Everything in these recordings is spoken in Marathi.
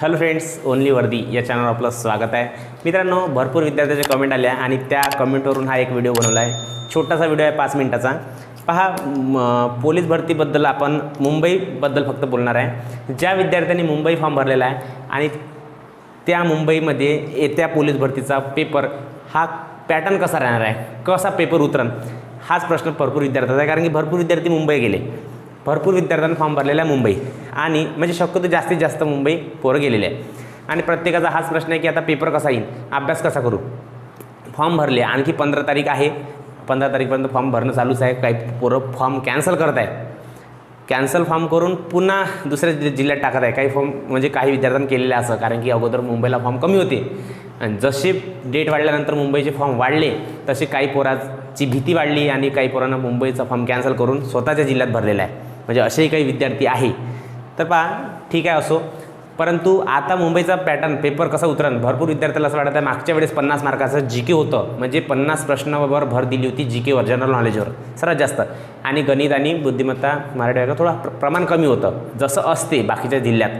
हॅलो फ्रेंड्स ओनली वर्दी या चॅनलवर आपलं स्वागत आहे. मित्रांनो भरपूर विद्यार्थ्याचे कमेंट आल्या आणि त्या कमेंटवरून हा एक व्हिडिओ बनवला आहे. छोटासा व्हिडिओ आहे पाच मिनिटाचा. पहा पोलीस भरतीबद्दल आपण मुंबईबद्दल फक्त बोलणार आहे. ज्या विद्यार्थ्यांनी मुंबई फॉर्म भरलेला आहे आणि त्या मुंबईमध्ये येत्या पोलीस भरतीचा पेपर हा पॅटर्न कसा राहणार आहे? कसा पेपर उतरण हाच प्रश्न भरपूर विद्यार्थ्याचा आहे. कारण की भरपूर विद्यार्थी मुंबई गेले. भरपूर विद्यार्थ्यांना फॉर्म भरलेला आहे मुंबई. आणि म्हणजे शक्यतो जास्तीत जास्त मुंबई पोरं गेलेले आहे. आणि प्रत्येकाचा हाच प्रश्न आहे की आता पेपर कसा येईल? अभ्यास कसा करू? फॉर्म भरले आणखी पंधरा तारीख आहे. पंधरा तारीखपर्यंत फॉर्म भरणं चालूच आहे. काही पोरं फॉर्म कॅन्सल करत आहे कॅन्सल फॉर्म करून पुन्हा दुसऱ्या जि जिल्ह्यात टाकत आहे. काही फॉर्म म्हणजे काही विद्यार्थ्यांनी केलेले असं. कारण की अगोदर मुंबईला फॉर्म कमी होते. आणि जसे डेट वाढल्यानंतर मुंबईचे फॉर्म वाढले तसे काही पोराची भीती वाढली आणि काही पोरांना मुंबईचा फॉर्म कॅन्सल करून स्वतःच्या जिल्ह्यात भरलेला आहे. म्हणजे असेही काही विद्यार्थी आहे. तर पहा ठीक आहे असो. परंतु आता मुंबईचा पॅटर्न पेपर कसा उतरण भरपूर विद्यार्थ्याला असं वाटत आहे मागच्या वेळेस पन्नास मार्काचं जी के होतं. म्हणजे पन्नास प्रश्नावर भर दिली होती जी केवर जनरल नॉलेजवर सर्वात जास्त. आणि गणित आणि बुद्धिमत्ता मराठी व्याकरण थोडा प्र प्रमाण कमी होतं. जसं असते बाकीच्या जिल्ह्यात.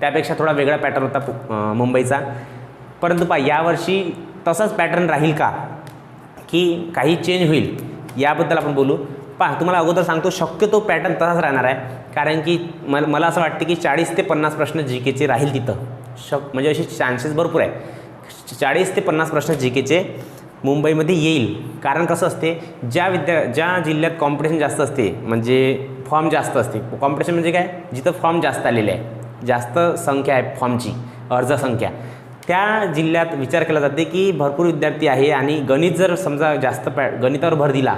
त्यापेक्षा थोडा वेगळा पॅटर्न होता मुंबईचा. परंतु पहा यावर्षी तसाच पॅटर्न राहील का? की काही चेंज होईल. याबद्दल आपण बोलू. पहा तुम्हाला अगोदर सांगतो शक्यतो पॅटर्न तसाच राहणार आहे. कारण की मला मला असं वाटतं की चाळीस ते पन्नास प्रश्न जी केचे राहील तिथं. शक म्हणजे असे चान्सेस भरपूर आहे. चाळीस ते पन्नास प्रश्न जी केचे मुंबईमध्ये येईल. कारण कसं असते ज्या विद्या ज्या जिल्ह्यात कॉम्पिटिशन जास्त असते म्हणजे फॉर्म जास्त असते. कॉम्पिटिशन म्हणजे काय? जिथं फॉर्म जास्त आलेले आहे. जास्त संख्या आहे फॉर्मची अर्ज संख्या. त्या जिल्ह्यात विचार केला जाते की भरपूर विद्यार्थी आहे आणि गणित जर समजा जास्त पॅ गणितावर भर दिला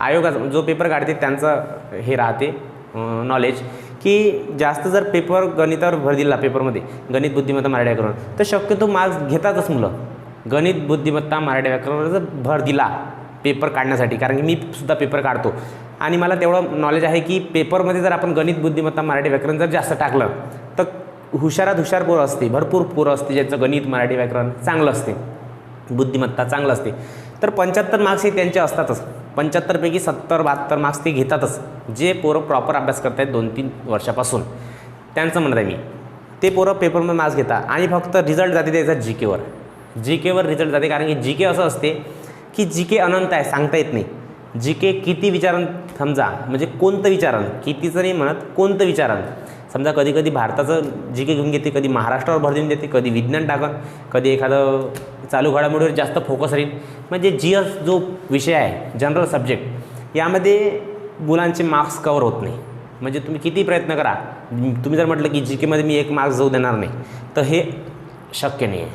आयोगाचा म्हणजे जो पेपर काढते त्यांचं हे राहते नॉलेज की जास्त जर पेपर गणितावर भर दिला पेपरमध्ये गणित बुद्धिमत्ता मराठी व्याकरण तर शक्यतो मार्क्स घेतातच मुलं. गणित बुद्धिमत्ता मराठी व्याकरणावर जर भर दिला पेपर काढण्यासाठी कारण की मी सुद्धा पेपर काढतो. आणि मला तेवढं नॉलेज आहे की पेपरमध्ये जर आपण गणित बुद्धिमत्ता मराठी व्याकरण जर जास्त टाकलं तर हुशारात हुशार पोरं असते भरपूर पोरं असते ज्यांचं गणित मराठी व्याकरण चांगलं असते. बुद्धिमत्ता चांगलं असते. तर पंच्याहत्तर मार्क्स हे त्यांचे असतातच. पंच्याहत्तरपैकी सत्तर बहात्तर मार्क्स ते घेतातच. जे पोरं प्रॉपर अभ्यास करत आहेत दोन तीन वर्षापासून. त्यांचं म्हणत आहे मी. ते पोरं पेपरमध्ये मार्क्स घेतात आणि फक्त रिझल्ट जाते त्याचा जी केवर जी केवर रिझल्ट जाते कारण की जी के असं असते की जी के अनंत आहे सांगता येत नाही. जी के किती विचारण समजा म्हणजे कोणतं विचारण कितीचं नाही म्हणत कोणतं विचारण समजा कधी कधी भारताचं जी के घेऊन घेते कधी महाराष्ट्रावर भर देऊन देते कधी विज्ञान टाकन कधी एखादं चालू घडामोडीवर जास्त फोकस राहील म्हणजे जी एस जो विषय आहे जनरल सब्जेक्ट यामध्ये मुलांचे मार्क्स कवर होत नाही. म्हणजे तुम्ही किती प्रयत्न करा तुम्ही जर म्हटलं की जी केमध्ये मी एक मार्क्स जाऊ देणार नाही तर हे शक्य नाही आहे.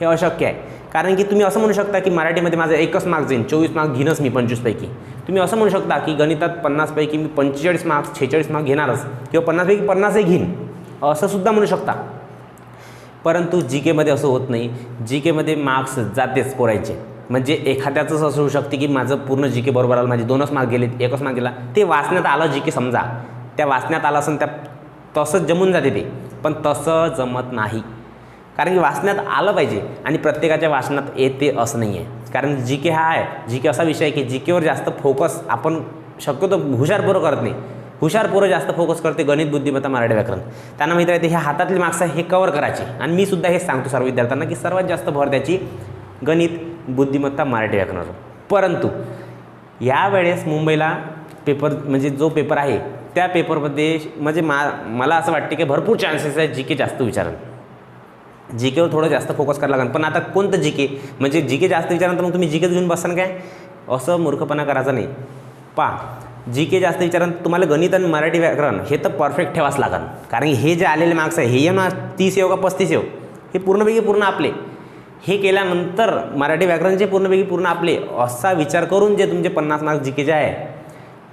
हे अशक्य आहे. कारण की तुम्ही असं म्हणू शकता की मराठीमध्ये माझं एकच मार्क्स जाईन चोवीस मार्क्स घेणंच मी पंचवीसपैकी. तुम्ही असं म्हणू शकता की गणितात पन्नासपैकी मी पंचेचाळीस मार्क्स छेचाळीस मार्क्स घेणारच. किंवा पन्नासपैकी पन्नासही घेईन. असं सुद्धा म्हणू शकता. परंतु जी केमध्ये असं होत नाही. जी केमध्ये मार्क्स जातेच पोरायचे. म्हणजे एखाद्याचंच असं होऊ शकते की माझं पूर्ण जी के बरोबर आलं. माझे दोनच मार्क गेले एकच मार्क गेला. ते वाचण्यात आलं जी के समजा. त्या वाचण्यात आलं असून त्या तसंच जमून जाते ते. पण तसं जमत नाही. कारण की वाचण्यात आलं पाहिजे आणि प्रत्येकाच्या वाचनात येते असं नाही आहे कारण जी के हा आहे जी के असा विषय आहे की जी केवर जास्त फोकस आपण शक्यतो हुशारपूर्वक करत नाही. हुशार पोरं जास्त फोकस करते गणित बुद्धिमत्ता मराठी व्याकरण. त्यांना माहिती आहे ते हे हातातले मार्क्स आहे हे कवर करायचे. आणि मी सुद्धा हेच सांगतो सर्व विद्यार्थ्यांना की सर्वात जास्त भर द्यायची गणित बुद्धिमत्ता मराठी व्याकरणावर. परंतु यावेळेस मुंबईला पेपर म्हणजे जो पेपर आहे त्या पेपरमध्ये म्हणजे मा मला असं वाटते की भरपूर चान्सेस आहेत जी के जास्त विचारण जी केवर थोडं जास्त फोकस करायला लागेल. पण आता कोणतं जी के म्हणजे जी के जास्त विचारलं तर मग तुम्ही जी के घेऊन बसाल काय? असं मूर्खपणा करायचा नाही. पा जी के जास्त विचारान तुम्हाला गणित आणि मराठी व्याकरण हे तर परफेक्ट ठेवाच लागेल. कारण हे जे आलेले मार्क्स आहे हे ये ना तीस येऊ का पस्तीस येऊ? हे पूर्णपैकी पूर्ण आपले. हे केल्यानंतर मराठी व्याकरणचे पूर्णपैकी पूर्ण आपले असा विचार करून जे तुमचे पन्नास मार्क्स जी केचे आहे.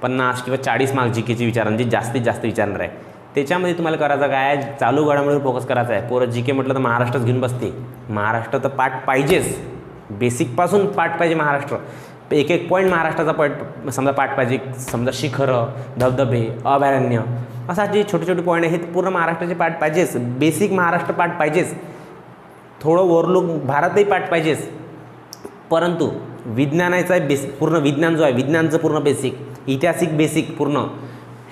पन्नास किंवा चाळीस मार्क्स जी केचे विचारण जे जास्तीत जास्त विचारणार आहे. त्याच्यामध्ये तुम्हाला करायचं काय चालू घडामोडीवर फोकस करायचा आहे. पोरं जी के म्हटलं तर महाराष्ट्रच घेऊन बसते महाराष्ट्र तर पाठ पाहिजेच. बेसिकपासून पाठ पाहिजे महाराष्ट्र. एक एक पॉईंट महाराष्ट्राचा पट समजा पाठ पाहिजे. समजा शिखरं धबधबे अभयारण्य असा जे छोटे छोटे पॉईंट आहे पूर्ण महाराष्ट्राचे पाठ पाहिजेच. बेसिक महाराष्ट्र पाठ पाहिजेच. थोडं ओव्हरलुक भारतही पाठ पाहिजेच. परंतु विज्ञानाचा बेस पूर्ण विज्ञान जो आहे विज्ञानचं पूर्ण बेसिक ऐतिहासिक बेसिक पूर्ण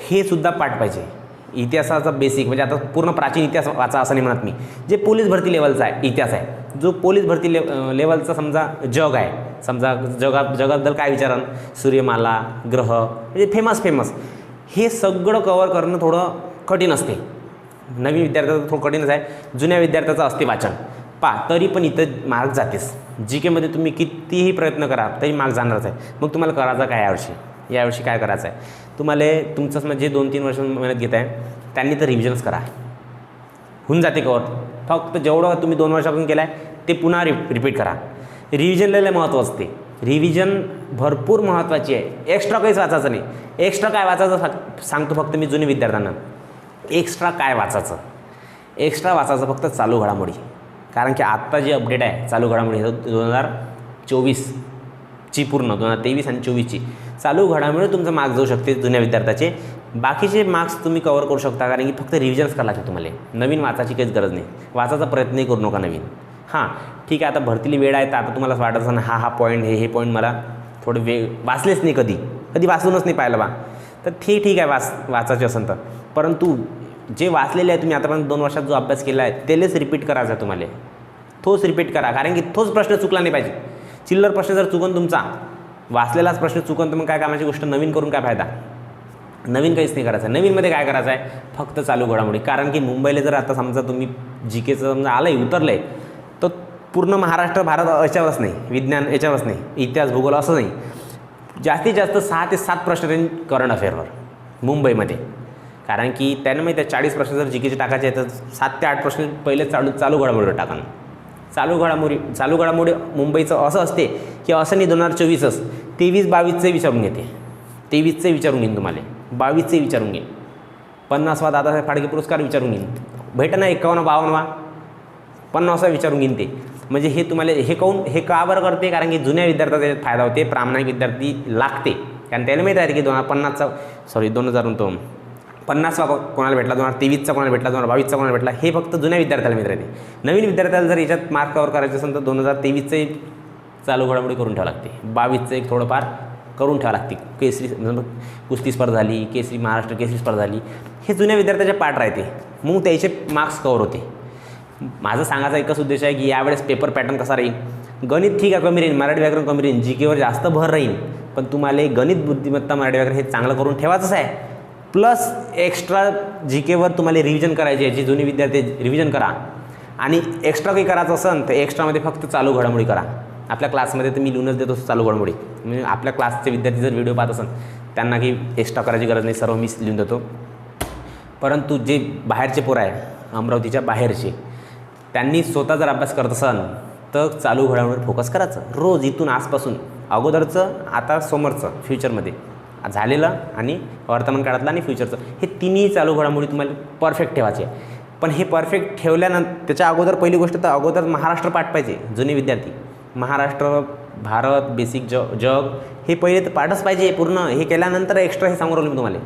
हे सुद्धा पाठ पाहिजे. इतिहासाचा बेसिक म्हणजे आता पूर्ण प्राचीन इतिहास वाचा असं नाही म्हणत मी. जे पोलीस भरती लेवलचा आहे इतिहास आहे. जो पोलीस भरती ले लेवलचा समजा जग आहे समजा जगात जगाबद्दल काय विचारण सूर्यमाला ग्रह म्हणजे फेमस फेमस हे सगळं कवर करणं थोडं कठीण असते. नवीन विद्यार्थ्याचं थोडं कठीणच आहे. जुन्या विद्यार्थ्याचं असते वाचन. पा तरी पण इथं मार्क जातेस. जी केमध्ये तुम्ही कितीही प्रयत्न करा तरी मार्क जाणारच आहे. मग तुम्हाला करायचा काय यावर्षी? यावर्षी काय करायचं आहे? तुम्हाला तुमचंच म्हणजे दोन तीन वर्ष मेहनत घेत आहे. त्यांनी तर रिव्हिजन्स करा. होऊन जाते कवर. फक्त जेवढं तुम्ही दोन वर्षापासून केलं आहे ते पुन्हा रि रिपीट करा. रिव्हिजनला लय महत्त्व असते. रिव्हिजन भरपूर महत्त्वाची आहे. एक्स्ट्रा काहीच वाचायचं नाही. एक्स्ट्रा काय वाचायचं फक्त सांगतो फक्त मी जुने विद्यार्थ्यांना. एक्स्ट्रा काय वाचायचं? एक्स्ट्रा वाचायचं फक्त चालू घडामोडी. कारण की आत्ता जे अपडेट आहे चालू घडामोडी दोन हजार चोवीसची पूर्ण दोन हजार तेवीस आणि चोवीसची. चालू घडामोडी तुमचं मार्क्स जाऊ शकते जुन्या विद्यार्थ्याचे. बाकीचे मार्क्स तुम्ही कवर करू शकता कारण की फक्त रिव्हिजन्स करावं लागते तुम्हाला. नवीन वाचायची काहीच गरज नाही. वाचायचा प्रयत्नही करू नका नवीन. हां ठीक आहे आता भरतीली वेळ आहे तर आता तुम्हाला असं वाटत असं हा हा पॉईंट हे हे पॉईंट मला थोडे वेळ वाचलेच नाही कधी. कधी वाचूनच नाही पाहिलं बा. तर ते ठीक आहे वाच वाचायचे असेल तर. परंतु जे वाचलेले आहे तुम्ही आतापर्यंत दोन वर्षात जो अभ्यास केला आहे तेलेच रिपीट करायचा आहे तुम्हाला. तोच रिपीट करा कारण की तोच प्रश्न चुकला नाही पाहिजे. चिल्लर प्रश्न जर चुकून तुमचा वाचलेलाच प्रश्न चुकून तर मग काय कामाची गोष्ट नवीन करून काय फायदा? नवीन काहीच नाही करायचं. नवीनमध्ये काय करायचं आहे फक्त चालू घडामोडी. कारण की मुंबईला जर आता समजा तुम्ही जी केचं समजा आलं आहे उतरलं आहे तर पूर्ण महाराष्ट्र भारत याच्यावरच नाही. विज्ञान याच्यावरच नाही. इतिहास भूगोल असं नाही. जास्तीत जास्त सहा ते सात प्रश्न राहील करंट अफेअरवर मुंबईमध्ये. कारण की त्यानं माहिती आहे चाळीस प्रश्न जर जी केचे टाकायचे तर सात ते आठ प्रश्न पहिले चालू चालू घडामोडीवर टाका चालू घडामोडी चालू घडामोडी मुंबईचं असं असते की असं नाही दोन हजार चोवीसच. तेवीस बावीसचे विचारून घेते. तेवीसचे विचारून घेईन तुम्हाला. बावीसचे विचारून घेईन. पन्नासवा दादासाहेब फाडके पुरस्कार विचारून घेईन. भेट ना एकावन्न बावन्नवा. पन्नासा विचारून घेईन ते. म्हणजे हे तुम्हाला हे काऊन हे का बरं करते? कारण की जुन्या विद्यार्थ्याचा फायदा होते प्रामाणिक विद्यार्थी लागते. कारण त्याला माहीत आहे की दोन हजार पन्नासचा सॉरी दोन हजार तो पन्नासवा कोणाला भेटला दोन हजार तेवीसचा कोणाला भेटला दोन हजार बावीसचा कोणाला भेटला हे फक्त जुन्या विद्यार्थ्याला माहीत राहते. नवीन विद्यार्थ्याला जर याच्यात मार्क कवर करायचं असेल तर दोन हजार तेवीसचे चालू घडामोडी करून ठेवा लागते. बावीसचं एक थोडंफार करून ठेवावं लागते. केसरी कुस्ती स्पर्धा झाली केसरी महाराष्ट्र केसरी स्पर्धा झाली हे जुन्या विद्यार्थ्याचे पाठ राहते मग त्याचे मार्क्स कवर होते. माझं सांगायचा एकच उद्देश आहे की यावेळेस पेपर पॅटर्न कसा राहील? गणित ठीक आहे कमी राहील. मराठी व्याकरण कमी राहील. जी केवर जास्त भर राहील. पण तुम्हाला गणित बुद्धिमत्ता मराठी व्याकरण हे चांगलं करून ठेवायचंच आहे. प्लस एक्स्ट्रा जी केवर तुम्हाला रिव्हिजन करायची आहे जे जुने विद्यार्थी रिव्हिजन करा. आणि एक्स्ट्रा काही करायचं असेल तर एक्स्ट्रामध्ये फक्त चालू घडामोडी करा. आपल्या क्लासमध्ये तर मी लिहूनच देतो चालू घडामोडी. म्हणजे आपल्या क्लासचे विद्यार्थी जर व्हिडिओ पाहत असेल त्यांना काही एक्स्ट्रा करायची गरज नाही सर्व मीच लिहून देतो. परंतु जे बाहेरचे पोरं आहे अमरावतीच्या बाहेरचे त्यांनी स्वतः जर अभ्यास करत असाल तर चालू घडामोडीवर फोकस करायचं. रोज इथून आजपासून अगोदरचं आता समोरचं फ्युचरमध्ये झालेलं आणि वर्तमान काळातलं आणि फ्युचरचं हे तिन्ही चालू घडामोडी तुम्हाला परफेक्ट ठेवायचे. पण हे परफेक्ट ठेवल्यानंतर त्याच्या अगोदर पहिली गोष्ट तर अगोदर महाराष्ट्र पाठ पाहिजे जुने विद्यार्थी. महाराष्ट्र भारत बेसिक ज जग हे पहिले तर पाठच पाहिजे पूर्ण हे केल्यानंतर एक्स्ट्रा हे सांगू राहिलो मी तुम्हाला.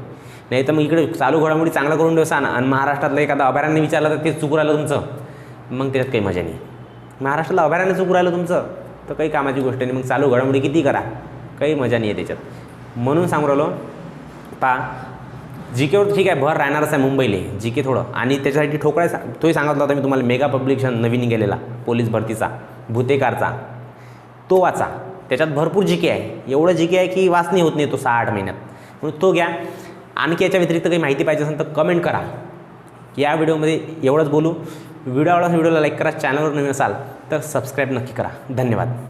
नाही तर मग इकडे चालू घडामोडी चांगलं करून ठेवसा ना आणि महाराष्ट्रातलं एखादा अभयारण्य विचारलं तर ते चुकू राहिलं तुमचं. मग त्याच्यात काही मजा नाही. महाराष्ट्राला अभयारण्य चुकू राहिलं तुमचं तर काही कामाची गोष्ट नाही. मग चालू घडामोडी किती करा. काही मजा नाही आहे त्याच्यात. म्हणून सांगू राहिलो पा जी केवर ठीक आहे भर राहणारच आहे मुंबईले जी के थोडं. आणि त्याच्यासाठी ठोकळा सा तोही सांगितला होता मी तुम्हाला मेगा पब्लिकेशन नवीन गेलेला पोलीस भरतीचा भूतेकारचा. तो वाचा. त्याच्यात भरपूर जी के आहे. एवढं जी के आहे की वाचणी होत नाही तो सहा आठ महिन्यात. म्हणून तो घ्या. आणखी याच्या व्यतिरिक्त काही माहिती पाहिजे असेल तर कमेंट करा. या व्हिडिओमध्ये एवढंच बोलू. व्हिडिओ आवडला व्हिडिओला लाईक करा. चॅनलवर नवीन असाल तर सबस्क्राईब नक्की करा. धन्यवाद.